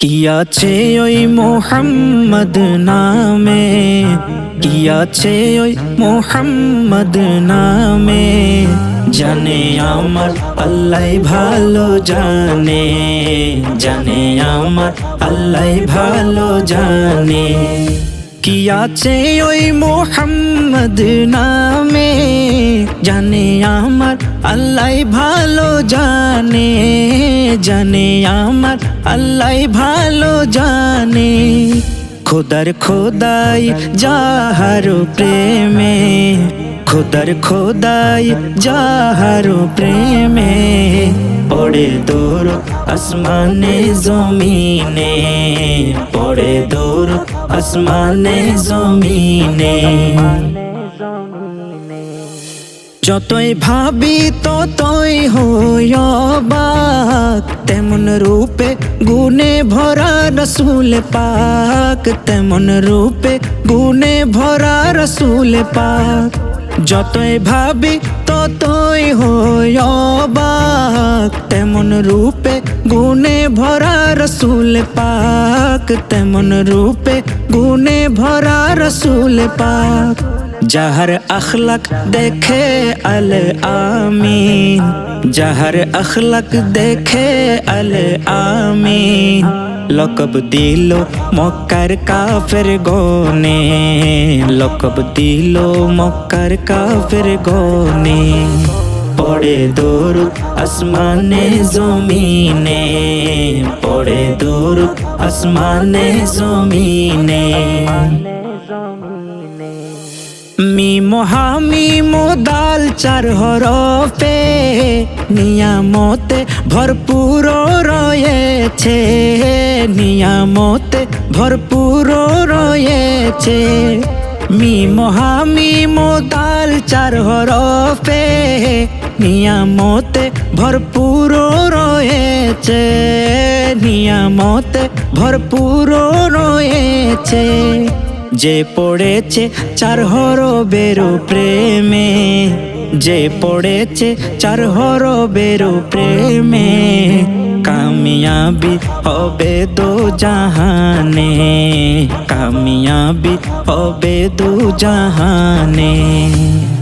কি আছে ওই মোহাম্মদ নামে কি আছে ওই মোহাম্মদ নামে। জানে আমার আল্লাহ ভালো জানে জানে আমার আল্লাহ ভালো জানে। কি আছে ওই মোহাম্মদ নামে, জানে আমার আল্লাহ ভালো জানে জানে আমার আল্লাহ ভালো জানে। খোদার খোদাই যাহার প্রেমে, খোদার খোদাই যাহার প্রেমে, পড়ে দূর আসমানে জমিনে পড়ে দূর, আসমানে জমিনে। যতই ভাবি ততই হইবাক তেমন রূপে গুনে ভরা রসুল পাক, তেমন রূপে গুনে ভরা রসুল পাক। যতই ভাবি ততই হইবাক তেমন রূপে গুনে ভরা রসুল পাক। তেমন রূপে গুনে ভরা রসুল পাক। যাহার আখলাক দেখে আল আমিন। যাহার আখলাক দেখে আল আমিন। লকব দিল মক্কার কাফের গনে লকব দিল মক্কার কাফের গনে পড়ে দূর আসমানে জমিনে পড়ে দূর আসমানে জমিনে মি মহামি মোদাল চার হরফে নিয়ামতে ভরপুর রয়েছে। নিয়ামতে ভরপুর রয়েছে। মি মহামি মোদাল চার হরফে নিয়ামতে ভরপুর রয়েছে। নিয়ামতে ভরপুর রয়েছে। যে পড়েছে চার হরবেরো প্রেমে যে পড়েছে চার হরবেরো প্রেমে, কামিয়াবি হবে দো জাহানে, কামিয়াবি হবে দো জাহানে।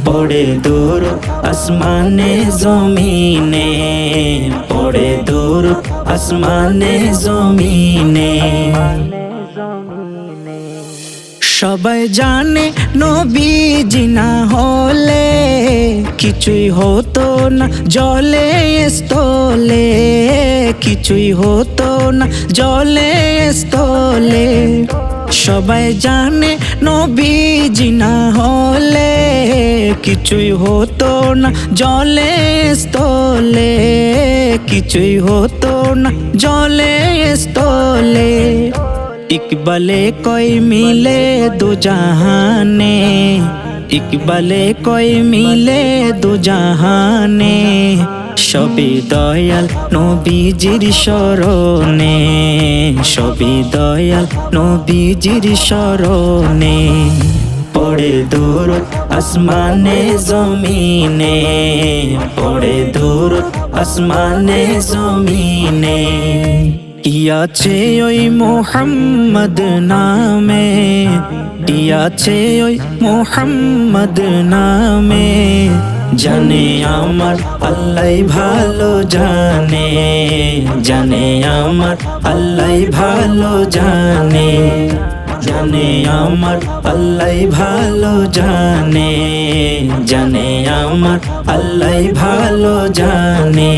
পড়ে দূর আসমানে, জমিনে, পড়ে দূর আসমানে, জমিনে। সবাই জানে নবী জিনা হলে কিছুই হতো না, জলে, স্থলে। কিছুই হতো না, জলে, স্থলে। সবাই জানে নবী জিনা হলে কিছুই হতো না, জলে, স্থলে। কিছুই হতো না, জলে, স্থলে। ইকবালে কই মিলে দু জাহানে? ইকবালে কই মিলে দু জাহানে? সবই দয়াল নবীজির শরণে। সবই দয়াল নবীজির শরণে। পড়ে দূর আসমানে জমিনে। পড়ে দূর আসমানে জমিনে। ইয়াছে ওই মোহাম্মদ নামে ইয়াছে ওই মোহাম্মদ নামে। জানে আমার আল্লাহ ভালো জানে জানে আমার আল্লাহ ভালো জানে জানে আমার আল্লাহ ভালো জানে জানে আমার আল্লাহ ভালো জানে।